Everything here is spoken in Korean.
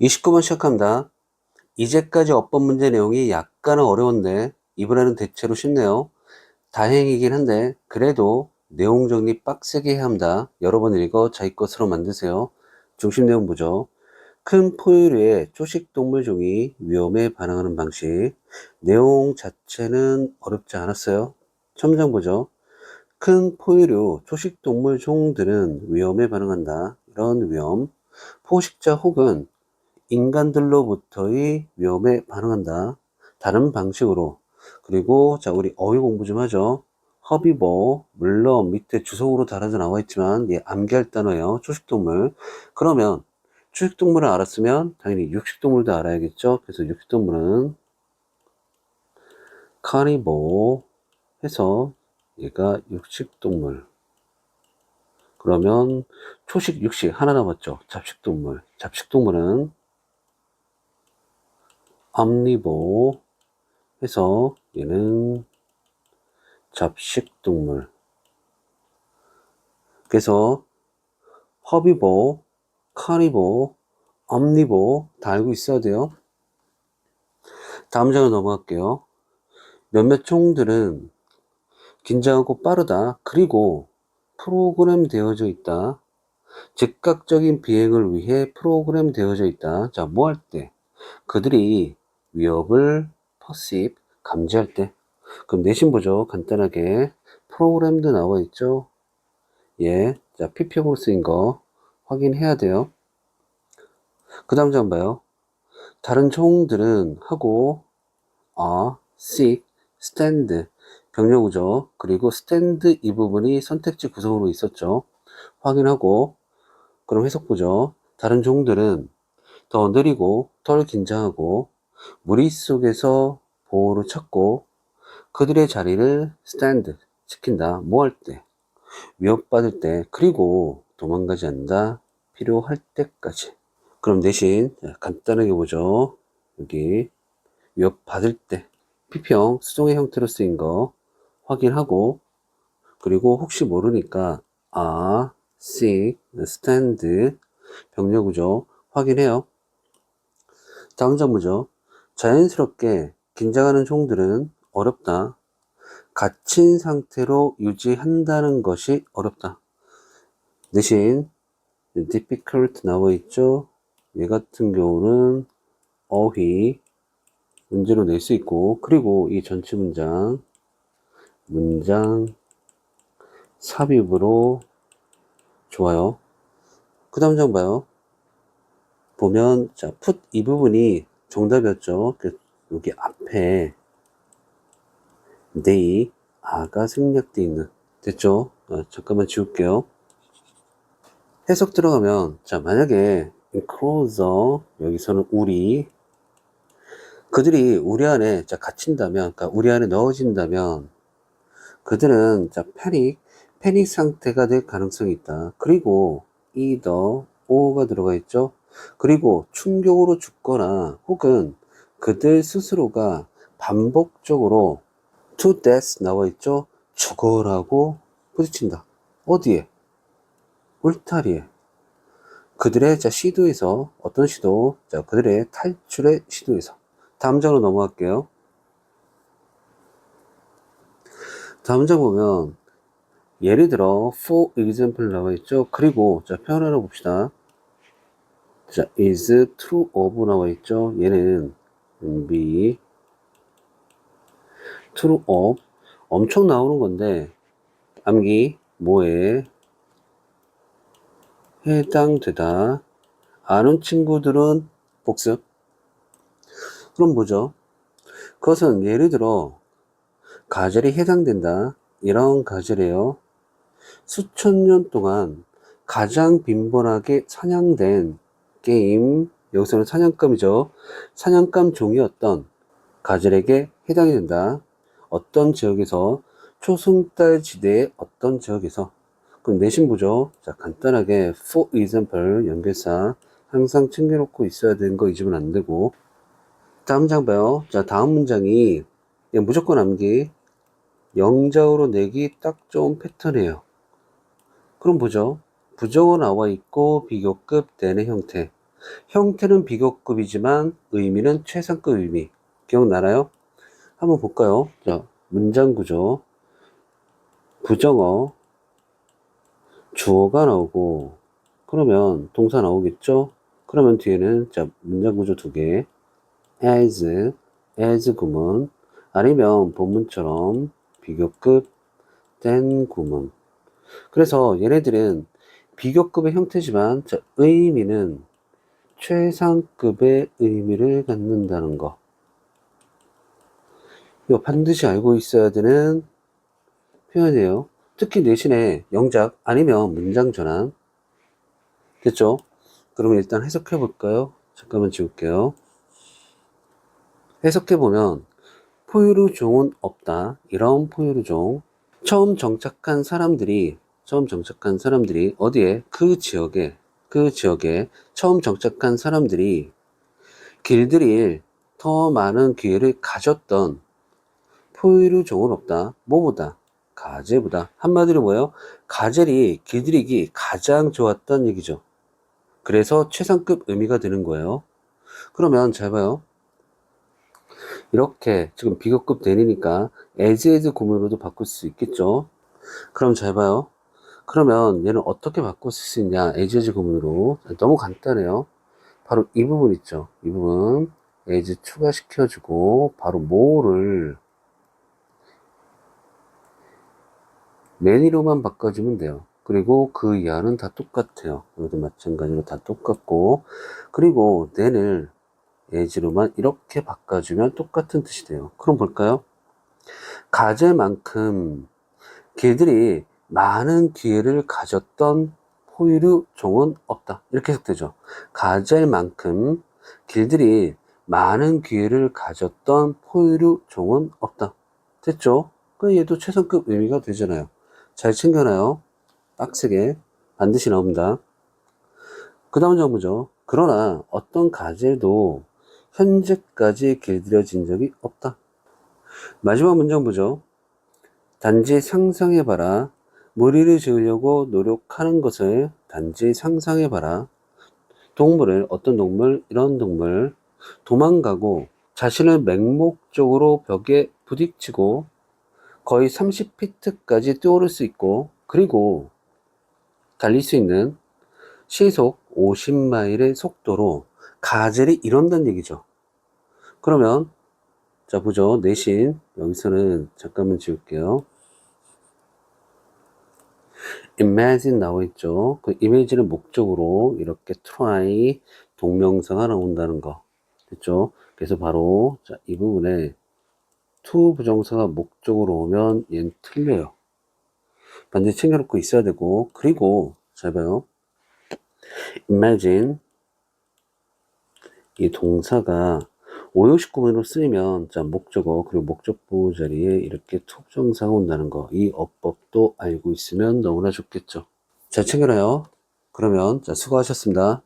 29번 시작합니다. 이제까지 어법 문제 내용이 약간은 어려운데 이번에는 대체로 쉽네요. 다행이긴 한데 그래도 내용 정리 빡세게 해야 합니다. 여러 번 읽어 자기 것으로 만드세요. 중심 내용 보죠. 큰 포유류의 초식동물 종이 위험에 반응하는 방식. 내용 자체는 어렵지 않았어요. 첨장 보죠. 큰 포유류 초식동물 종들은 위험에 반응한다. 이런 위험. 포식자 혹은 인간들로부터의 위험에 반응한다. 다른 방식으로. 그리고 자 우리 어휘 공부 좀 하죠. 허비버 물론 밑에 주석으로 달아져 나와 있지만 얘 암기할 단어예요. 초식동물. 그러면 초식동물을 알았으면 당연히 육식동물도 알아야겠죠. 그래서 육식동물은 카니보 해서 얘가 육식동물. 그러면 초식, 육식 하나 남았죠. 잡식동물. 잡식동물은 암니보 해서 얘는 잡식동물. 그래서 허비보, 카니보, 엄니보 다 알고 있어야 돼요. 다음 장으로 넘어갈게요. 몇몇 총들은 긴장하고 빠르다. 그리고 프로그램 되어져 있다. 즉각적인 비행을 위해 프로그램 되어져 있다. 자, 뭐 할 때? 그들이 위협을 퍼시브, 감지할 때. 그럼 내신 보죠. 간단하게. 프로그램도 나와 있죠. 예. 자, PP형으로 쓰인 거 확인해야 돼요. 그 다음 장 봐요. 다른 총들은 하고, 아, seek, stand, 병력우죠. 그리고 stand 이 부분이 선택지 구성으로 있었죠. 확인하고, 그럼 해석 보죠. 다른 종들은 더 느리고 덜 긴장하고 무리 속에서 보호를 찾고 그들의 자리를 stand 지킨다. 뭐 할 때? 위협받을 때 그리고 도망가지 않는다. 필요할 때까지. 그럼 대신 간단하게 보죠. 여기 위협받을 때 피평 수동의 형태로 쓰인 거 확인하고 그리고 혹시 모르니까 아, seek, stand 병력구조 확인해요. 다음 장무죠. 자연스럽게 긴장하는 종들은 어렵다. 갇힌 상태로 유지한다는 것이 어렵다. 대신 difficult 나와 있죠. 얘 같은 경우는 어휘 문제로 낼 수 있고 그리고 이 전체 문장 문장 삽입으로 좋아요. 그 다음 장 봐요. 보면 자, put 이 부분이 정답이었죠. 그 여기 앞에 they 아가 생략되어 있는 됐죠? 아, 잠깐만 지울게요. 해석 들어가면 자 만약에 enclosure 여기서는 우리 그들이 우리 안에 자 갇힌다면 그러니까 우리 안에 넣어진다면 그들은 자 패닉 패닉 상태가 될 가능성이 있다. 그리고 either or가 들어가 있죠. 그리고 충격으로 죽거나 혹은 그들 스스로가 반복적으로 to death 나와 있죠. 죽어라고 부딪힌다. 어디에? 울타리에. 그들의 자 시도에서 어떤 시도? 자 그들의 탈출의 시도에서. 다음 장으로 넘어갈게요. 다음 장 보면 예를 들어 for example 나와 있죠. 그리고 자 표현 하나 봅시다. 자 is true of 나와 있죠. 얘는 be true of 엄청 나오는 건데 암기 뭐에 해당되다 아는 친구들은 복습 그럼 뭐죠? 그것은 예를 들어 가젤이 해당된다 이런 가젤이에요 수천 년 동안 가장 빈번하게 사냥된 게임 여기서는 사냥감이죠 사냥감 종이었던 가젤에게 해당이 된다 어떤 지역에서 초승달 지대의 어떤 지역에서 그럼 내신 보죠. 자, 간단하게 for example 연결사 항상 챙겨놓고 있어야 되는 거 잊으면 안 되고 다음 장 봐요. 자, 다음 문장이 무조건 암기 영자로 내기 딱 좋은 패턴이에요. 그럼 보죠. 부정어 나와 있고 비교급 되는 형태. 형태는 비교급이지만 의미는 최상급 의미. 기억나나요? 한번 볼까요? 자, 문장 구조. 부정어, 주어가 나오고, 그러면 동사 나오겠죠? 그러면 뒤에는, 자, 문장 구조 두 개. as, as 구문, 아니면 본문처럼 비교급, then 구문. 그래서 얘네들은 비교급의 형태지만, 자, 의미는 최상급의 의미를 갖는다는 거. 이거 반드시 알고 있어야 되는 표현이에요. 특히 내신에 영작 아니면 문장 전환. 됐죠? 그러면 일단 해석해 볼까요? 잠깐만 지울게요. 해석해 보면 포유류 종은 없다. 이런 포유류 종. 처음 정착한 사람들이 처음 정착한 사람들이 어디에 그 지역에 그 지역에 처음 정착한 사람들이 길들일 더 많은 기회를 가졌던 포유류 종은 없다. 뭐보다? 가젤보다. 한마디로 뭐예요? 가젤이 길들이기 가장 좋았던 얘기죠. 그래서 최상급 의미가 되는 거예요. 그러면 잘 봐요. 이렇게 지금 비교급 대리니까 as 구문으로도 바꿀 수 있겠죠. 그럼 잘 봐요. 그러면 얘는 어떻게 바꿔 쓸 수 있냐? as as 구문으로. 너무 간단해요. 바로 이 부분 있죠. 이 부분 as 추가시켜주고 바로 뭐를 매니로만 바꿔주면 돼요. 그리고 그 이하는 다 똑같아요. 여기도 마찬가지로 다 똑같고 그리고 nen을 as로만 이렇게 바꿔주면 똑같은 뜻이 돼요. 그럼 볼까요? 가제만큼 개들이 많은 기회를 가졌던 포유류 종은 없다. 이렇게 해석되죠. 가젤만큼 길들이 많은 기회를 가졌던 포유류 종은 없다. 됐죠? 그 얘도 최상급 의미가 되잖아요. 잘 챙겨놔요. 빡세게. 반드시 나옵니다. 그 다음 정보죠. 그러나 어떤 가젤도 현재까지 길들여진 적이 없다. 마지막 문장 보죠. 단지 상상해봐라. 무리를 지으려고 노력하는 것을 단지 상상해봐라. 동물을, 어떤 동물, 이런 동물, 도망가고 자신을 맹목적으로 벽에 부딪히고 거의 30피트까지 뛰어오를 수 있고, 그리고 달릴 수 있는 시속 50마일의 속도로 가젤이 이런다는 얘기죠. 그러면, 자, 보죠. 내신. 여기서는 잠깐만 지울게요. Imagine 나와 있죠. 그 image는 목적으로 이렇게 try 동명사가 나온다는 거. 됐죠? 그래서 바로, 자, 이 부분에 to 부정사가 목적으로 오면 얘는 틀려요. 반드시 챙겨놓고 있어야 되고, 그리고, 잘 봐요. imagine. 이 동사가 569문으로 쓰이면, 자, 목적어, 그리고 목적부 자리에 이렇게 to 부정사가 온다는 거. 이 어법도 알고 있으면 너무나 좋겠죠. 잘 챙겨놔요. 그러면, 자, 수고하셨습니다.